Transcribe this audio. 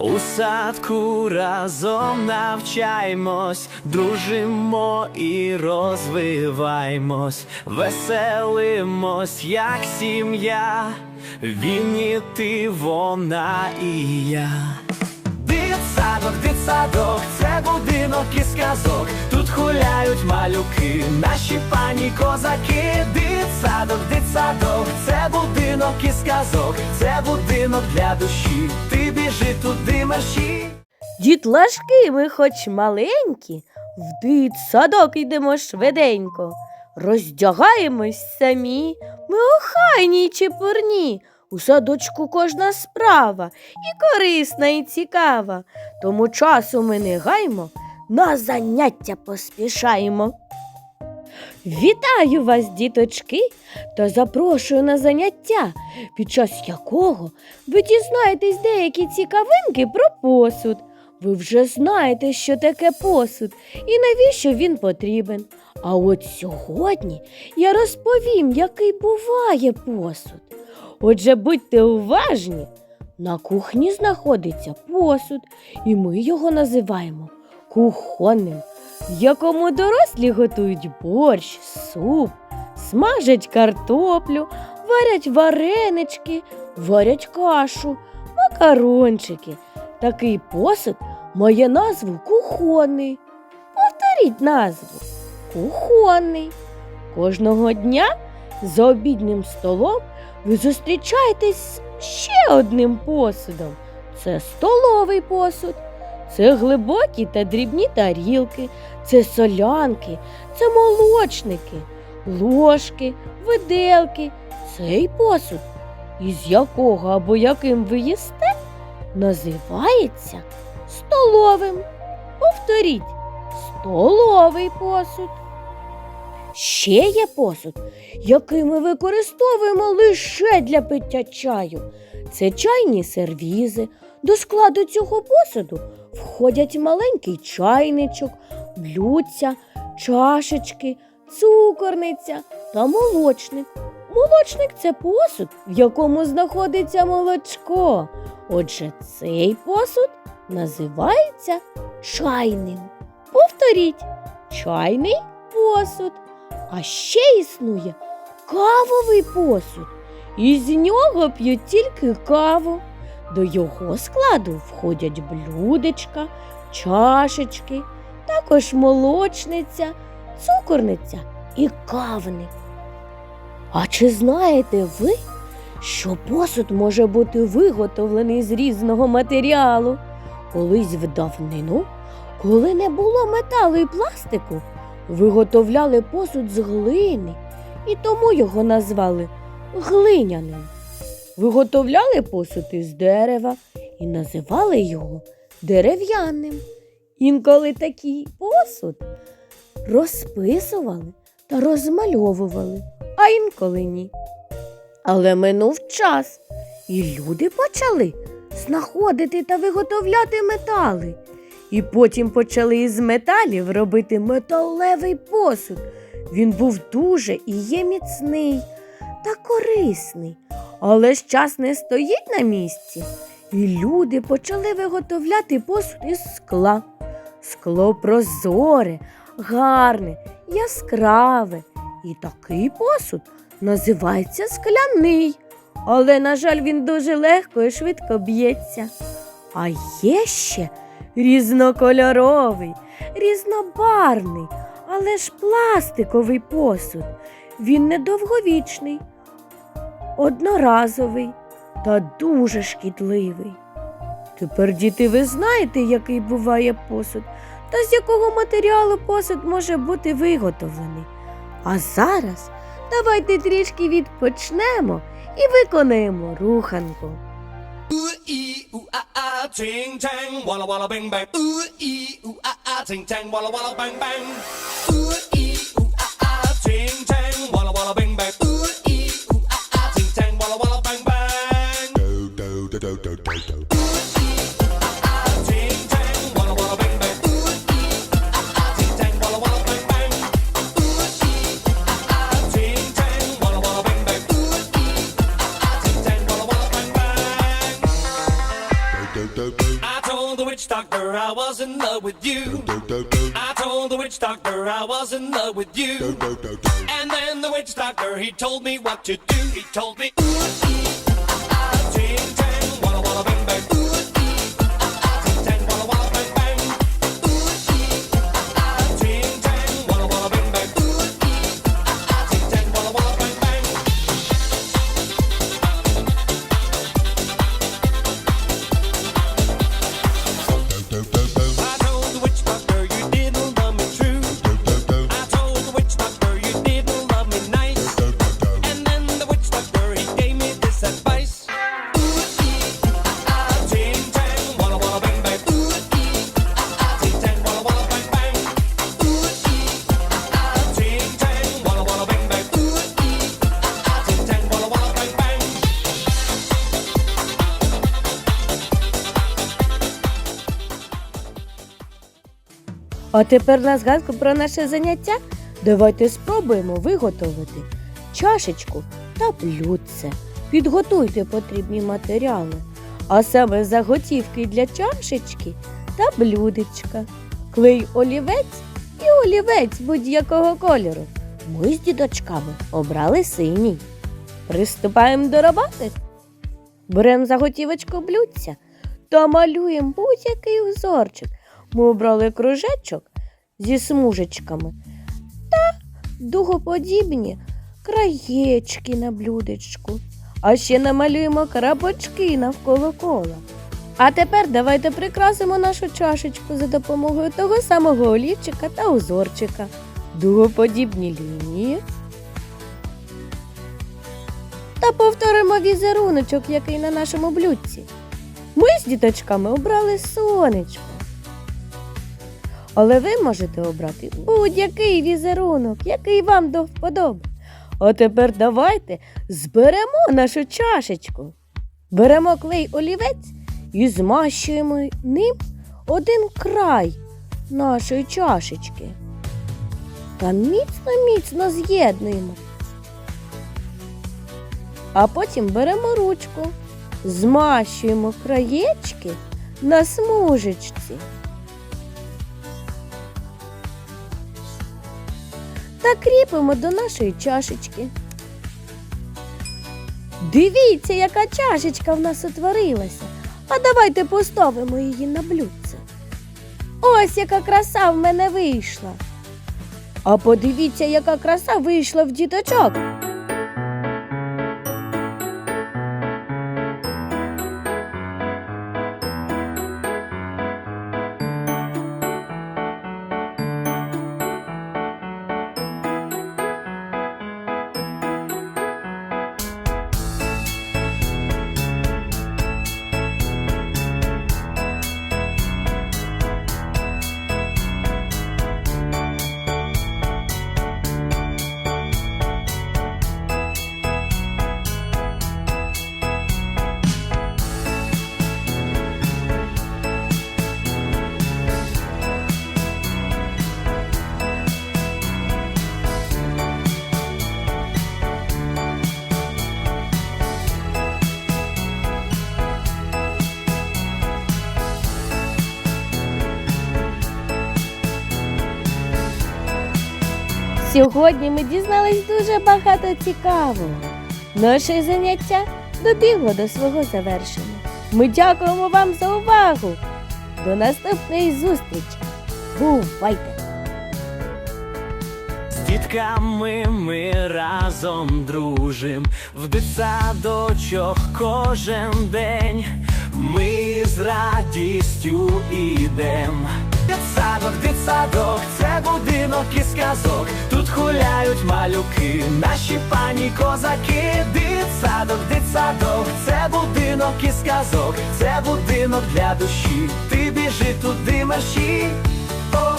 У садку разом навчаємось, дружимо і розвиваємось, веселимось, як сім'я, він і ти, вона і я. Дитсадок, дитсадок, це будинок із казок. Тут гуляють малюки, наші пані козаки. Дитсадок, дитсадок, це будинок із казок, це будинок для душі. Ти біжи туди мерщі. Дітлашки ми хоч маленькі, в дитсадок йдемо швиденько. Роздягаємось самі, ми охайні й чепурні. У садочку кожна справа і корисна, і цікава. Тому часу ми не гаймо, на заняття поспішаємо. Вітаю вас, діточки, та запрошую на заняття, під час якого ви дізнаєтесь деякі цікавинки про посуд. Ви вже знаєте, що таке посуд і навіщо він потрібен. А от сьогодні я розповім, який буває посуд. Отже, будьте уважні. На кухні знаходиться посуд, і ми його називаємо кухонним, в якому дорослі готують борщ, суп, смажать картоплю, варять варенички, варять кашу, макарончики. Такий посуд має назву кухонний. Повторіть назву кухонний. Кожного дня за обіднім столом ви зустрічаєтесь з ще одним посудом. Це столовий посуд. Це глибокі та дрібні тарілки, це солянки, це молочники, ложки, виделки. Цей посуд, із якого або яким ви їсте, називається столовим. Повторіть, столовий посуд. Ще є посуд, який ми використовуємо лише для пиття чаю. Це чайні сервізи. До складу цього посуду входять маленький чайничок, блюдця, чашечки, цукорниця та молочник. Молочник це посуд, в якому знаходиться молочко. Отже, цей посуд називається чайним. Повторіть, чайний посуд. А ще існує кавовий посуд. Із нього п'ють тільки каву. До його складу входять блюдечка, чашечки, також молочниця, цукорниця і кавник. А чи знаєте ви, що посуд може бути виготовлений з різного матеріалу? Колись в давнину, коли не було металу і пластику, виготовляли посуд з глини, і тому його назвали глиняним. Виготовляли посуд із дерева і називали його дерев'яним. Інколи такий посуд розписували та розмальовували, а інколи ні. Але минув час, і люди почали знаходити та виготовляти метали. І потім почали із металів робити металевий посуд. Він був дуже і є міцний та корисний. Але ж час не стоїть на місці, і люди почали виготовляти посуд із скла. Скло прозоре, гарне, яскраве. І такий посуд називається скляний. Але, на жаль, він дуже легко і швидко б'ється. А є ще різнокольоровий, різнобарвний, але ж пластиковий посуд. Він недовговічний, одноразовий та дуже шкідливий. Тепер, діти, ви знаєте, який буває посуд та з якого матеріалу посуд може бути виготовлений. А зараз давайте трішки відпочнемо і виконаємо руханку. Ooh ee ooh ah ah ting tang walla walla bang bang. Ooh ee ooh ah ah ting was in love with you. I told the witch doctor I was in love with you. And then the witch doctor, he told me what to do. He told me, ooh, ee, ah, ah, ting, tang, walla, walla, bang, bang. Ooh, А тепер на згадку про наше заняття давайте спробуємо виготовити чашечку та блюдце. Підготуйте потрібні матеріали, а саме заготівки для чашечки та блюдечка, клей олівець і олівець будь-якого кольору. Ми з дідочками обрали синій. Приступаємо до роботи. Беремо заготівочку блюдця та малюємо будь-який узорчик. Ми обрали кружечок зі смужечками та дугоподібні краєчки на блюдечку. А ще намалюємо крапочки навколо кола. А тепер давайте прикрасимо нашу чашечку за допомогою того самого олівчика та узорчика. Дугоподібні лінії. Та повторимо візеруночок, який на нашому блюдці. Ми з діточками обрали сонечко. Але ви можете обрати будь-який візерунок, який вам до вподоби. А тепер давайте зберемо нашу чашечку. Беремо клей олівець і змащуємо ним один край нашої чашечки. Та міцно-міцно з'єднуємо. А потім беремо ручку, змащуємо краєчки на смужечці. Та кріпимо до нашої чашечки. Дивіться, яка чашечка в нас утворилася. А давайте поставимо її на блюдце. Ось яка краса в мене вийшла. А подивіться, яка краса вийшла в діточок. Сьогодні ми дізнались дуже багато цікавого. Наше заняття добігло до свого завершення. Ми дякуємо вам за увагу. До наступної зустрічі. Бувайте! З дітками ми разом дружим, в дитсадочок кожен день. Ми з радістю ідем. Дитсадок, дитсадок, це будинок і сказок. Тут гуляють малюки, наші пані козаки. Дитсадок, дитсадок, це будинок і сказок, це будинок для душі. Ти біжи туди мерщі. О, о,